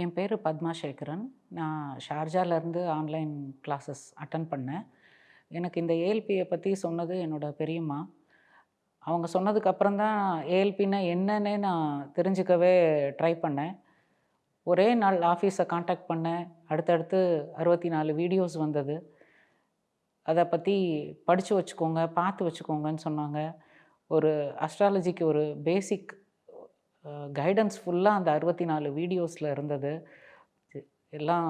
என் பேர் பத்மா சேகரன். நான் ஷார்ஜாலேருந்து online classes attend பண்ணேன். எனக்கு இந்த ஏஎல்பியை பற்றி சொன்னது என்னோட பெரியம்மா. அவங்க சொன்னதுக்கப்புறம் தான் ஏஎல்பின்னா என்னன்னே நான் தெரிஞ்சுக்கவே ட்ரை பண்ணேன். ஒரே நாள் ஆஃபீஸை காண்டாக்ட் பண்ணேன். அடுத்தடுத்து அறுபத்தி நாலு வீடியோஸ் வந்தது. அதை பற்றி படித்து வச்சுக்கோங்க பார்த்து வச்சுக்கோங்கன்னு சொன்னாங்க. ஒரு அஸ்ட்ராலஜிக்கு ஒரு பேசிக் கைடன்ஸ் ஃபுல்லாக அந்த அறுபத்தி நாலு வீடியோஸில் இருந்தது எல்லாம்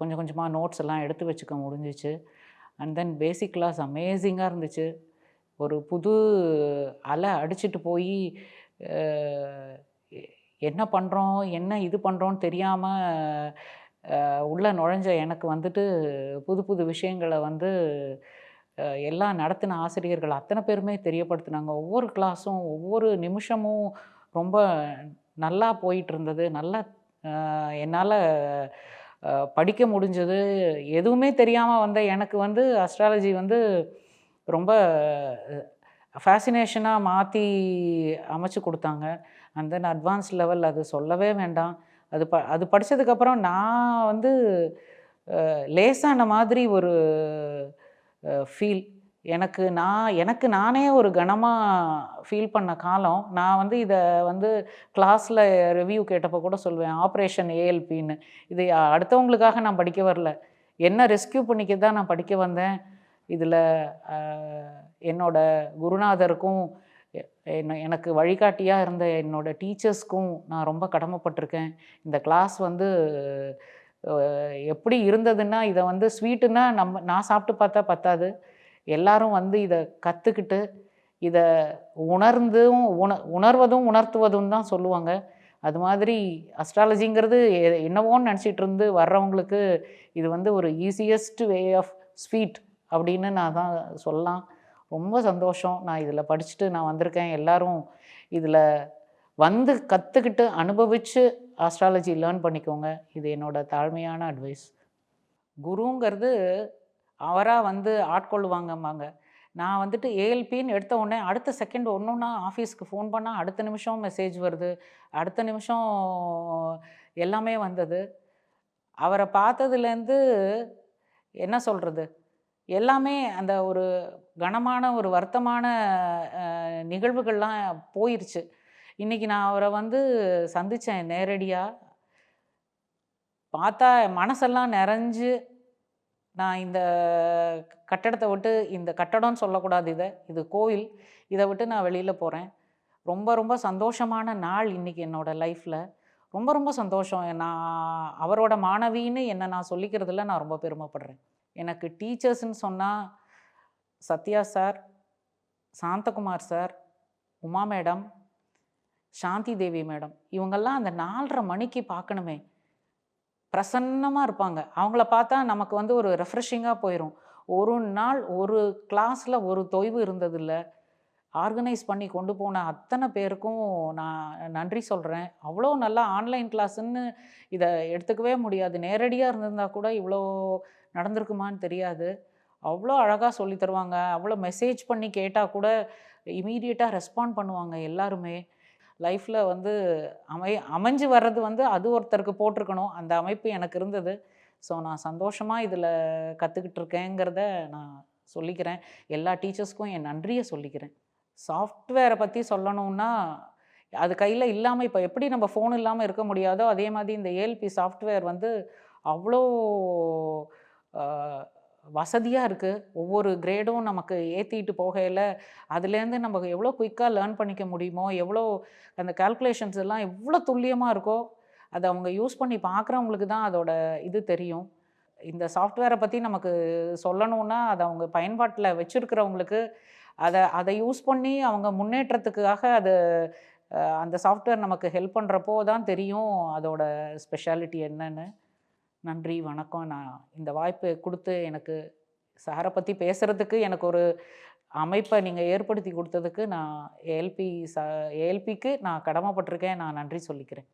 கொஞ்சம் கொஞ்சமாக நோட்ஸ் எல்லாம் எடுத்து வச்சுக்க முடிஞ்சிச்சு. அண்ட் தென் பேசிக் கிளாஸ் அமேசிங்காக இருந்துச்சு. ஒரு புது அலை அடிச்சிட்டு போய் என்ன பண்ணுறோம் என்ன இது பண்ணுறோன்னு தெரியாமல் உள்ளே நுழைஞ்ச எனக்கு வந்துட்டு புது புது விஷயங்களை வந்து எல்லாம் நடத்தின ஆசிரியர்கள் அத்தனை பேருமே தெரியப்படுத்தினாங்க. ஒவ்வொரு கிளாஸும் ஒவ்வொரு நிமிஷமும் ரொம்ப நல்லா போயிட்டு இருந்தது நல்லா என்னால் படிக்க முடிஞ்சது. எதுவுமே தெரியாமல் வந்த எனக்கு வந்து அஸ்ட்ராலஜி வந்து ரொம்ப ஃபேசினேஷனாக மாற்றி அமைச்சு கொடுத்தாங்க. அண்ட் தென் அட்வான்ஸ் லெவல் அது சொல்லவே வேண்டாம். அது ப அது படித்ததுக்கப்புறம் நான் வந்து லேசான மாதிரி ஒரு ஃபீல் எனக்கு நான் எனக்கு நானே ஒரு கனமாக ஃபீல் பண்ண காலம் நான் வந்து இதை வந்து கிளாஸில் ரிவ்யூ கேட்டப்போ கூட சொல்லுவேன் ஆப்ரேஷன் ஏஎல்பின்னு இது அடுத்தவங்களுக்காக நான் படிக்க வரல. என்ன ரெஸ்க்யூ பண்ணிக்க தான் நான் படிக்க வந்தேன். இதில் என்னோட குருநாதருக்கும் என்ன எனக்கு வழிகாட்டியாக இருந்த என்னோடய டீச்சர்ஸ்க்கும் நான் ரொம்ப கடமைப்பட்டிருக்கேன். இந்த கிளாஸ் வந்து எப்படி இருந்ததுன்னா இதை வந்து ஸ்வீட்டுன்னா நம்ம நான் சாப்பிட்டு பார்த்தா பத்தாது. எல்லாரும் வந்து இதை கற்றுக்கிட்டு இதை உணர்ந்தும் உண உணர்வதும் உணர்த்துவதும் தான் சொல்லுவாங்க. அது மாதிரி அஸ்ட்ராலஜிங்கிறது எ- என்னவோன்னு நினச்சிட்டு இருந்து வர்றவங்களுக்கு இது வந்து ஒரு ஈஸியஸ்ட் வே ஆஃப் ஸ்வீட் அப்படின்னு நான் தான் சொல்லலாம். ரொம்ப சந்தோஷம். நான் இதில் படிச்சுட்டு நான் வந்திருக்கேன். எல்லாரும் இதில் வந்து கற்றுக்கிட்டு அனுபவித்து ஆஸ்ட்ராலஜி லேர்ன் பண்ணிக்கோங்க. இது என்னோடய தாழ்மையான அட்வைஸ் குருங்கிறது அவராக வந்து ஆட்கொள்ளுவாங்கம்பாங்க. நான் வந்துட்டு ஏஎல்பின்னு எடுத்த உடனே அடுத்த செகண்ட் ஒன்று ஒன்றா ஆஃபீஸ்க்கு ஃபோன் பண்ணால் அடுத்த நிமிஷம் மெசேஜ் வருது. அடுத்த நிமிஷம் எல்லாமே வந்தது. அவரை பார்த்ததுலேருந்து என்ன சொல்கிறது எல்லாமே அந்த ஒரு கனமான ஒரு வருத்தமான நிகழ்வுகள்லாம் போயிருச்சு. இன்றைக்கி நான் அவரை வந்து சந்தித்தேன் நேரடியாக பார்த்தா மனசெல்லாம் நிறைஞ்சு நான் இந்த கட்டடத்தை விட்டு இந்த கட்டடம்னு சொல்லக்கூடாது இதை. இது கோவில். இதை விட்டு நான் வெளியில் போகிறேன் ரொம்ப ரொம்ப சந்தோஷமான நாள் இன்றைக்கி என்னோடய லைஃப்பில் ரொம்ப ரொம்ப சந்தோஷம். நான் அவரோட மாணவின்னு என்னை நான் சொல்லிக்கிறதுல நான் ரொம்ப பெருமைப்படுறேன். எனக்கு டீச்சர்ஸ்ன்னு சொன்னால் Sathya sir Santhakumar sir Uma madam Shanthi Devi madam இவங்கெல்லாம் அந்த நாலரை மணிக்கு பார்க்கணுமே. பிரசன்னமாக இருப்பாங்க. அவங்கள பார்த்தா நமக்கு வந்து ஒரு ரெஃப்ரெஷிங்காக போயிடும் ஒரு நாள் ஒரு கிளாஸில் ஒரு தொய்வு இருந்ததில்ல. ஆர்கனைஸ் பண்ணி கொண்டு போன அத்தனை பேருக்கும் நான் நன்றி சொல்கிறேன் அவ்வளோ நல்லா ஆன்லைன் கிளாஸ்ன்னு இதை எடுத்துக்கவே முடியாது. நேரடியாக இருந்திருந்தா கூட இவ்வளோ நடந்திருக்குமான்னு தெரியாது. அவ்வளோ அழகாக சொல்லி தருவாங்க. அவ்வளோ மெசேஜ் பண்ணி கேட்டால் கூட இமீடியட்டாக ரெஸ்பாண்ட் பண்ணுவாங்க எல்லாருமே. லைஃப்பில் வந்து அமை அமைஞ்சு வர்றது வந்து அது ஒருத்தருக்கு போட்டிருக்கணும். அந்த அமைப்பு எனக்கு இருந்தது. ஸோ நான் சந்தோஷமாக இதில் கற்றுக்கிட்டு இருக்கேங்கிறத நான் சொல்லிக்கிறேன். எல்லா டீச்சர்ஸ்க்கும் என் நன்றியை சொல்லிக்கிறேன். சாஃப்ட்வேரை பற்றி சொல்லணும்னா அது கையில் இல்லாமல் இப்போ எப்படி நம்ம ஃபோன் இல்லாமல் இருக்க முடியாதோ அதே மாதிரி இந்த ஏஎல்பி சாஃப்ட்வேர் வந்து அவ்வளோ வசதியாக இருக்குது ஒவ்வொரு கிரேடும் நமக்கு ஏற்றிட்டு போகையில் அதுலேருந்து நம்ம எவ்வளோ குயிக்காக லேர்ன் பண்ணிக்க முடியுமோ எவ்வளோ அந்த கால்குலேஷன்ஸ் எல்லாம் எவ்வளோ துல்லியமாக இருக்கோ அதை அவங்க யூஸ் பண்ணி பார்க்குறவங்களுக்கு தான் அதோட இது தெரியும். இந்த சாஃப்ட்வேரை பற்றி நமக்கு சொல்லணும்னா அதை அவங்க பயன்பாட்டில் வச்சுருக்கிறவங்களுக்கு அதை அதை யூஸ் பண்ணி அவங்க முன்னேற்றத்துக்காக அது அந்த சாஃப்ட்வேர் நமக்கு ஹெல்ப் பண்ணுறப்போ தான் தெரியும் அதோட ஸ்பெஷாலிட்டி என்னன்னு. நன்றி வணக்கம். நான் இந்த வாய்ப்பு கொடுத்து எனக்கு சாரை பற்றி பேசுகிறதுக்கு எனக்கு ஒரு அமைப்பை நீங்கள் ஏற்படுத்தி கொடுத்ததுக்கு நான் ஏஎல்பி ச ஏஎல்பிக்கு நான் கடமைப்பட்டிருக்கேன். நான் நன்றி சொல்லிக்கிறேன்.